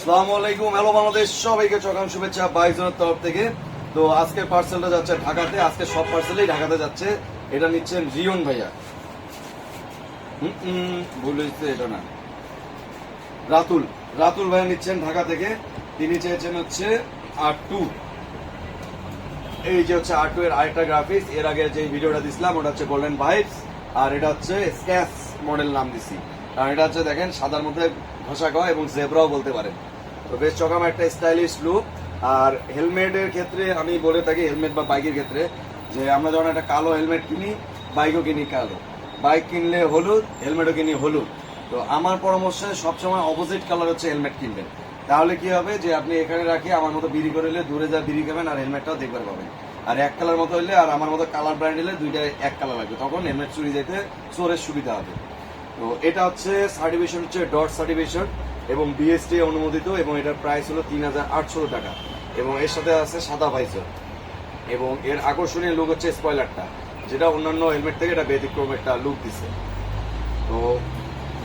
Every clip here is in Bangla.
আসসালামু আলাইকুম। হ্যালো বাংলাদেশ সবাইকে চকাম শুভেচ্ছা বাইজনের তরফ থেকে। তো আজকের পার্সেলটা যাচ্ছে ঢাকাতে আজকে সব পার্সেলেই ঢাকাতে যাচ্ছে। এটা নিচ্ছেন রিয়ন ভাইয়া। হুম, ভুল হয়েছে এটা না। রাতুল রাতুল ভাইয়া নিচ্ছেন ঢাকা থেকে। তিনি চেয়েছেন হচ্ছে আর টু এই যে হচ্ছে আর টু এর আরেকটা গ্রাফিক্স এর আগে যে ভিডিওটা দিছিলাম ওটা হচ্ছে গোল্ডেন ভাইবস আর এটা হচ্ছে স্ক্যাচ মডেল নাম দিছি। কারণ এটা হচ্ছে দেখেন সাদার মধ্যে ঘষা কয় এবং জেব্রাও বলতে পারেন। তো বেশ চকাম একটা স্টাইলিশ লুক আর হেলমেটের ক্ষেত্রে আমি বলে থাকি হেলমেট বা বাইকের ক্ষেত্রে, যে আমরা যখন একটা কালো হেলমেট কিনি বাইকও কিনি কালো। বাইক কিনলে হলুদ হেলমেটও কিনি হলুদ। তো আমার পরামর্শে সবসময় অপোজিট কালার হচ্ছে হেলমেট কিনবেন। তাহলে কি হবে যে আপনি এখানে রাখি আমার মতো বিড়ি করে নিলে দূরে যা বিড়ি খাবেন আর হেলমেটটাও দেখবার পাবেন। আর এক কালার মতো হইলে আর আমার মতো কালার ব্র্যান্ড হলে দুইটা এক কালার লাগবে। তখন হেলমেট চুরি যেতে চোরের সুবিধা হবে। তো এটা হচ্ছে সার্টিফিকেশন হচ্ছে ডট সার্টিফিকেশন এবং বিএসটি অনুমোদিত এবং এটার প্রাইস হলো তিন হাজার আটশো টাকা। এবং এর সাথে আছে সাদা ভাইসর এবং এর আকর্ষণীয় লুক হচ্ছে স্পয়লারটা যেটা অন্যান্য হেলমেট থেকে এটা ব্যতিক্রম একটা লুক দিছে। তো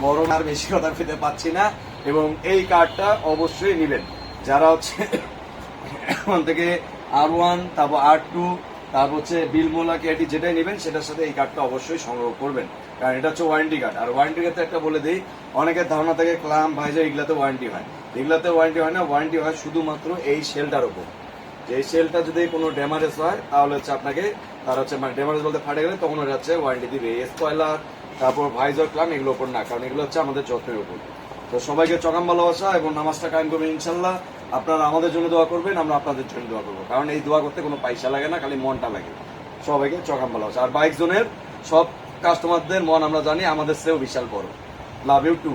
মরণ আর বেশি কথা পেতে পাচ্ছি না, এবং এই কার্ডটা অবশ্যই নেবেন। যারা হচ্ছে এখন থেকে আর ওয়ান তারপর আর টু তারপর হচ্ছে বিলমোলা কেটি যেটাই নেবেন, সেটার সাথে এই কার্ডটা অবশ্যই সংগ্রহ করবেন। কারণ এটা হচ্ছে ওয়ারেন্টি কার্ড আর ওয়ারেন্টি ক্ষেত্রে একটা বলে দিই, অনেকের ধারণা থাকে ক্লাম ভাইজা এগুলাতে ওয়ারেন্টি হয়। এগুলাতে ওয়ারেন্টি হয় না ওয়ারেন্টি হয় শুধুমাত্র এই সেলটার উপর। যে এই সেলটা যদি কোনো ড্যামারেজ হয়, তাহলে হচ্ছে আপনাকে তার হচ্ছে মানে ড্যামারেজ বলতে ফাটে গেলে তখন ওরা হচ্ছে ওয়ারেন্টি দিবে। স্পয়লার তারপর ভাইজার ক্লাম এগুলোর উপর না। কারণ এগুলো হচ্ছে আমাদের যত্নের উপর। তো সবাইকে চকাম ভালোবাসা এবং নামাজটা কায়েম করবেন ইনশাল্লাহ আপনারা আমাদের জন্য দোয়া করবেন, আমরা আপনাদের জন্য দোয়া করব। কারণ এই দোয়া করতে কোনো পয়সা লাগে না, খালি মনটা লাগে। সবাইকে চকাম হচ্ছে আর বাইক জোনের সব কাস্টমারদের মন আমরা জানি, আমাদের সেও বিশাল বড়। Love you two